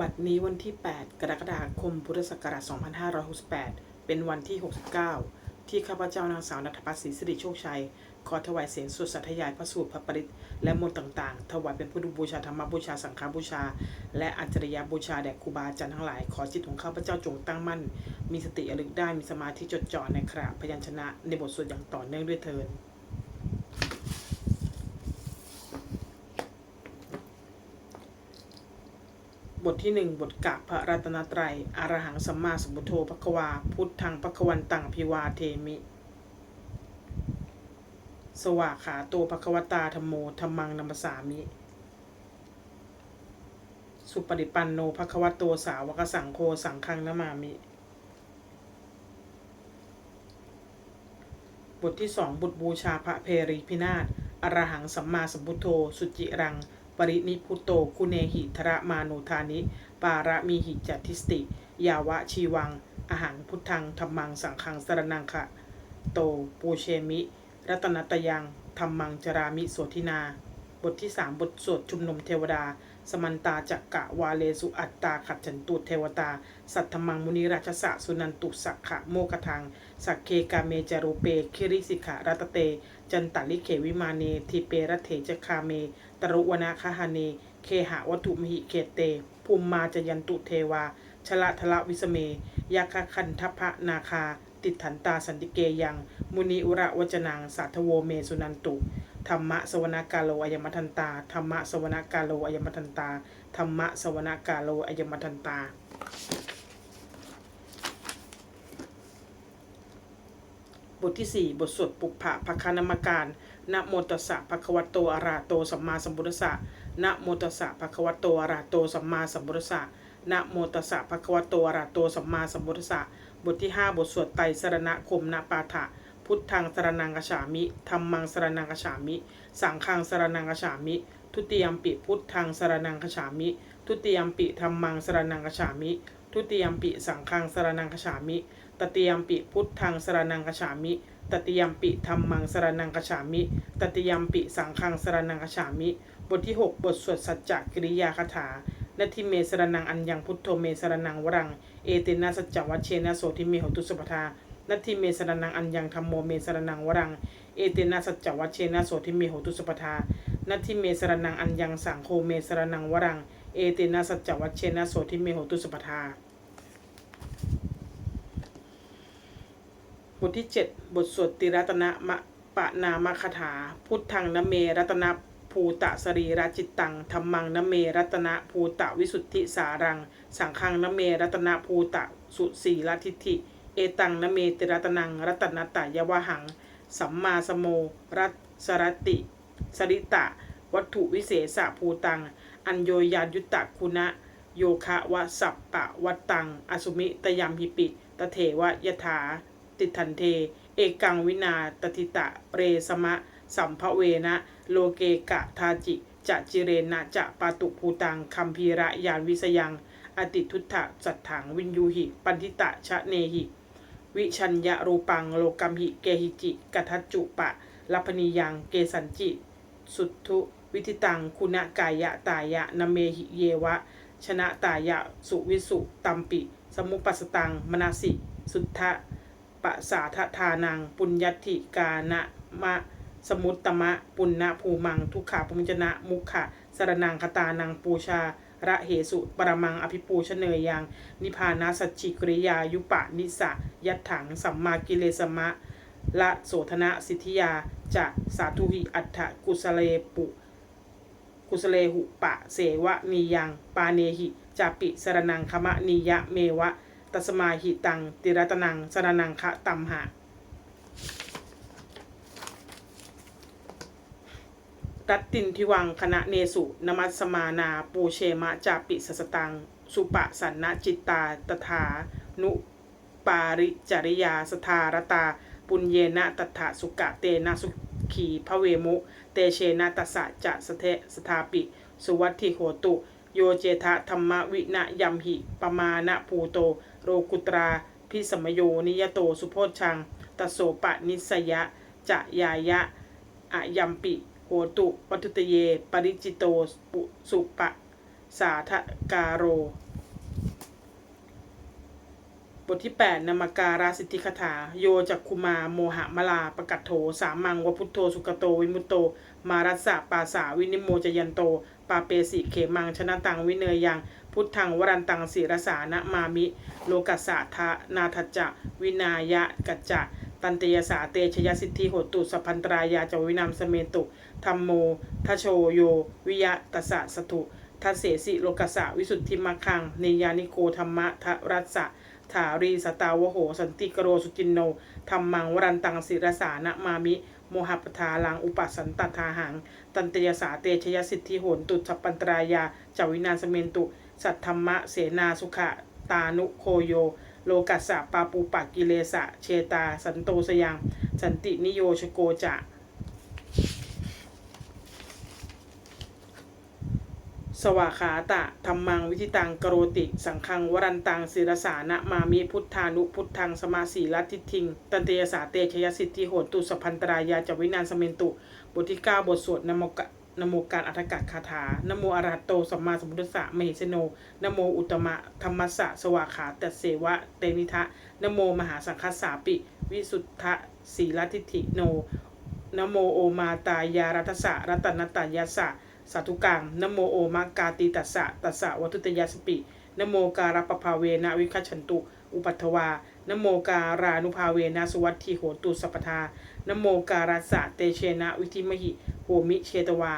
บัดนี้วันที่ 8 กรกฎาคม พุทธศักราช 2568 เป็นวันที่ 69 ที่ข้าพเจ้านางสาวนัทพัฒน์ศรีสิริโชคชัย ขอถวายเสียงสวดสัทยายพระสูตรพระปริตและมนต์ต่างๆ ถวายเป็นพุทธบูชาธรรมบูชาสังฆบูชา และอัจฉริยบูชาแด่ครูบาอาจารย์ทั้งหลาย ขอจิตของข้าพเจ้าจงตั้งมั่น มีสติระลึกได้มีสมาธิจดจ่อในขณะพยัญชนะในบทสวดอย่างต่อเนื่องด้วยเทิน บทที่หนึ่งบทกะพระรัตนตรัยอรหังสัมมาสัมพุทโธภควา พุทธังภควันตังพิวาเทมิ สวากขาโตภควตาธรรมโมธรรมังนัมสามิ สุปฏิปันโนภควโตสาวกสังโฆสังฆังนามามิ บทที่สองบุตรบูชาพระเพรีพินาศอรหังสัมมาสัมพุทโธ สุจิรัง ปรินิพุโตคุเนหิทระมาโนทานิ ปาระมีหิจัตทิสติ ยาวะชีวัง อาหังพุทธังธรรมังสังฆังสรนังคะโตปูเชมิ รัตนตยังธรรมังจรามิโสทินา บทที่สามบทสวดชุมนุมเทวดา สมันตาจักกะวาเลสุอัตตาขัดฉันตุเทวตา สัทธมังมุนิราชสะสุนันตุสักขะโมกทัง สักเคกาเมจารูเปคิริสิกะรัตเต จันตลิเขวิมาเนทิเปรเถจคาเม ตรุวนาคหาเน เคหะวัตุมหิเขตเต ภูมิมาจยันตุเทวา ชละทละวิสเม ยาคคันทพะนาคา ติดถันตาสันติเกยัง มุนิอุระวจนังสาทโวเมสุนันตุ ธรรมะสวนากาโลอายมทันตา ธรรมะสวนากาโลอายมทันตา ธรรมะสวนากาโลอายมทันตา บทที่ 4 บทสวดปุพพะภคานามการนะโมตัสสะภคะวะโตอะระโตสัมมาสัมพุทธัสสะนะโมตัสสะภคะวะโตอะระโตสัมมาสัมพุทธัสสะนะโมตัสสะภคะวะโตอะระโตสัมมาสัมพุทธัสสะบทที่ 5 บทสวดไตรสรณคมนะปาฐะพุทธังสรนังกฉามิธรรมังสรนังกฉามิ สังฆังสรนังกฉามิ ทุติยมปิพุทธังสรนังกฉามิ ทุติยมปิธรรมังสรนังกฉามิ ทุติยมปิสังฆังสรนังกฉามิ ตติยมปิพุทธังสรนังกฉามิ ตติยมปิธรรมังสรนังกฉามิ ตติยมปิสังฆังสรนังกฉามิ บทที่ 6 บทสวดสัจจกิริยาคาถานาทิเมสรนังอัญญังพุทโธเมสรนังวรัง เอเตนะสัจจวัชเชนะโสทิเมหตุสุปทานาทิเมสรนังอัญญังธรรมโมเมสรนังวรัง เอเตนะสัจจวัชเชนะโสทิเมหตุสุปทานาทิเมสรนังอัญญังสังโฆเมสรนังวรัง เอเตนะสัจจวัชเชนะโสทิเมหตุสุปทาบทที่ 7 บทสวดติรัตนะมะปะนามคถา พุทธังนเมรัตนะภูตะสรีระจิตตังธรรมังนเมรัตนะภูตะวิสุทธิสารัง สังฆังนเมรัตนะภูตะสุสีลทิฏฐิ เอตังนเมติรัตนังรัตนตะยวหัง สัมมาสโมรัสรติ สริตะ วัตถุวิเศษภูตัง อัญโยยายุตตะคุณะ โยคะวะสัปปะวัตตัง อสุมิตยามหิปิ ตเถวะยถา ติทันเท เอกังวินาตติตะเรสมะ สัมภเวนะ โลเกกะทาจิจะจิเรนะจะปาตุภูตังคัมพีระยานวิสยัง อติทุตถะสัตถังวินยูหิ ปันทิตะชะเนหิ วิชัญญารูปังโลกัมหิเกหิจิกัทัจจุปะลัพนิยังเกสันจิ สุทธุ วิธิตังคุณกายะตายะนเมหิเยวะ ชนะตายะสุวิสุตัมปิ สมุปัสตังมนาสิ สุทธะปะสาททานัง ปุญญติกานะมะ สมุตตมะ ปุณณภูมัง ทุกขาปุญจนะ มุขะสรนังคตานังปูชาระเหสุปรมังอภิปูชเนยยัง นิพานาสัจจิกริยายุปะนิสะยัตถังสัมมากิเลสมะ ละโสธนะสิทธิยาจะสาธุหิอัฏฐกุสเลปุ กุสเลหุปะเสวะนียัง ปาเนหิจาปิสรนังคมะนียะเมวะ ตัสมาหิตัง ติรัตนังสรนังคะตัมหะรัตตินทิวังคณะเนสุนมัสมานาปูเชมะจาปิสสตัง สุปะสันนจิตตาตถานุปาริจริยาสทารตา ปุญเยนะตถาสุกะเตนะสุ ขีพระเวมุ เตเชนะตสะจะสเทสทาปิ สุวัติโหตุ โยเจทะธรรมวินยัมหิ ปมาณภูโต โรกุตรา พิสมโยนิยโตสุโพชัง ตโสปะนิสยะ จะยายะอะยัมปิโหตุ วัตุตเย ปริจิโต สุปะ สาทกาโร บทที่ 8นามการาสิทธิคถา โยจักคุมา โมหะมลา ปกัตโถ สามังวพุทโธ สุกโต วิมุตโต มารัสสะปาสาวินิโมจยันโต ปาเปสิเขมังชนะตังวิเนยยัง พุทธังวรันตังศิรสานะมามิ โลกัสสะทะนาทจะ วินายะกัจจะ ตันเตยสาเตชยสิทธิโหตุสัพพันตรายาจาวินามสเมตุธรรมโมทโชโย วิยะตสะสตุทัเสสิโลกัสสะวิสุทธิมังคัง เนยานิโกธรรมะทะรัสสะ ถารีสตาวโห สันติกโรสุจินโนธรรมังวรันตังศิรสานะมามิ โมหปทาลังอุปัสสันตทาหัง ตันเตยสาเตชยสิทธิโหนตุสัพปันตรายาจาวินานสเมนตุ สัทธรรมะเสนาสุขะตานุโคโย โลกัสสะปาปูปะกิเลสะ เชตา สันโตสยัง สันตินิโยชโกจะ สวาขาตะธรรมังวิธิตังกโรติ สังคังวรันตังศิรสานะมามิพุทธานุพุทธังสมาสีลัทธิทิง ตันเตยสาเตชยสิทธิโหตุสพันตรายาจวินานสเมนตุ บทที่ 9 บทสวดนโมกะนโมการอัฏฐกะคาถานโมอรัตโตสัมมาสัมพุทธสะมหิสโนนโมอุตมะธรรมสะสวาขาตเสวะเตนิทะนโมมหาสังคสาปิ วิสุทธะสีลทธิทิโนนโมโอมาตายารัตสะรัตนตายาสะ สาธุกังนโมโอมากาติตัสสะตัสสะวัตุตยาสปินโมการปภาเวนะวิคัชฉันตุ อุปัตวานโมการานุภาเวนะสุวัตถิโหตุสัพพทานโมการัสสะเตเชนะวิธิมหิโหมิเชตวา